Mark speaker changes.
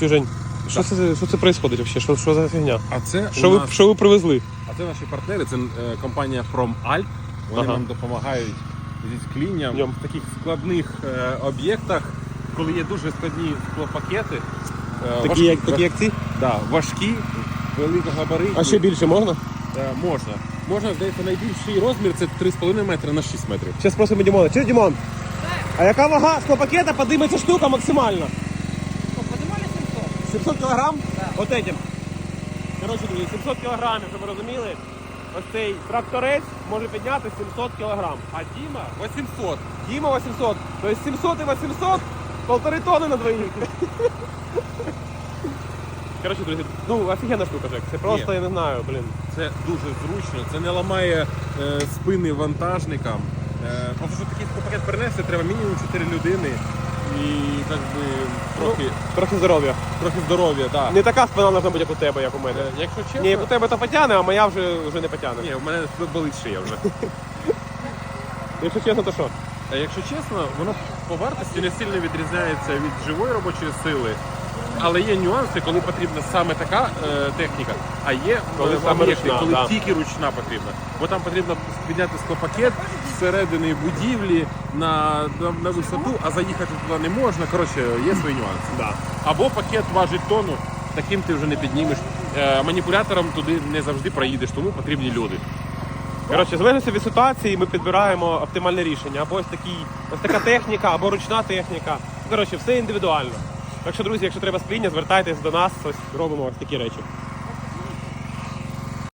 Speaker 1: Чужень, що це, що це відбувається взагалі? Що, що за фігня?
Speaker 2: А це
Speaker 1: Що
Speaker 2: у
Speaker 1: ви,
Speaker 2: нас,
Speaker 1: що ви привезли?
Speaker 2: а це наші партнери, це е, компанія From Alp. Вони
Speaker 1: Ага.
Speaker 2: нам допомагають зі склінням
Speaker 1: Йом.
Speaker 2: в таких складних е, об'єктах, коли є дуже складні склопакети. е,
Speaker 1: Такі,
Speaker 2: важкі-
Speaker 1: як, такі, як ці?
Speaker 2: Да, важкі, великогабаритні.
Speaker 1: А ще більше можна?
Speaker 2: Е, можна. Можна, здається, найбільший розмір це 3,5 метри на 6 метрів.
Speaker 1: Зараз просимо Дімона. Чи Дімон? А яка вага склопакета подиметься штука максимально?
Speaker 3: Поднимали 700?
Speaker 1: 700 кілограм? От этим. Коротше, друзі, 700 кілограмів, щоб ви розуміли. Ось цей тракторець може підняти 700 кілограм.
Speaker 2: А Діма 800.
Speaker 1: Діма 800. Тобто 700 і 800, полтори тони на двоїх. Коротше, друзі, ну офігенна штука, Жек. Це просто,
Speaker 2: Ні.
Speaker 1: я не знаю, блін.
Speaker 2: Це дуже зручно, це не ламає е, спини вантажникам. Е, тому що такий пакет перенести треба мінімум 4 людини і так би, трохи,
Speaker 1: Трохи здоров'я.
Speaker 2: трохи здоров'я. так.
Speaker 1: Не така спина може бути, як у тебе, як у мене.
Speaker 2: Е, якщо чесно,
Speaker 1: Ні, у тебе то потягне, а моя вже, вже не потягне.
Speaker 2: ні, в мене болить шия вже.
Speaker 1: Якщо чесно, то що?
Speaker 2: А якщо чесно, воно по вартості не сильно відрізняється від живої робочої сили. Але є нюанси, коли потрібна саме така е, техніка, а є
Speaker 1: Коли
Speaker 2: е,
Speaker 1: саме
Speaker 2: об'єкти,
Speaker 1: ручна,
Speaker 2: коли
Speaker 1: да.
Speaker 2: тільки ручна потрібна. Бо там потрібно підняти склопакет зсередини будівлі на, на, на висоту, а заїхати туди не можна. Коротше, є свої нюанси.
Speaker 1: Да.
Speaker 2: Або пакет важить тонну, таким ти вже не піднімеш. Е, маніпулятором туди не завжди проїдеш, тому потрібні люди.
Speaker 1: Коротше, залежно від ситуації, ми підбираємо оптимальне рішення. Або ось, такий, ось така техніка, або ручна техніка. Коротше, все індивідуально. Так що, друзі, якщо треба скління, звертайтесь до нас, ось робимо ось такі речі.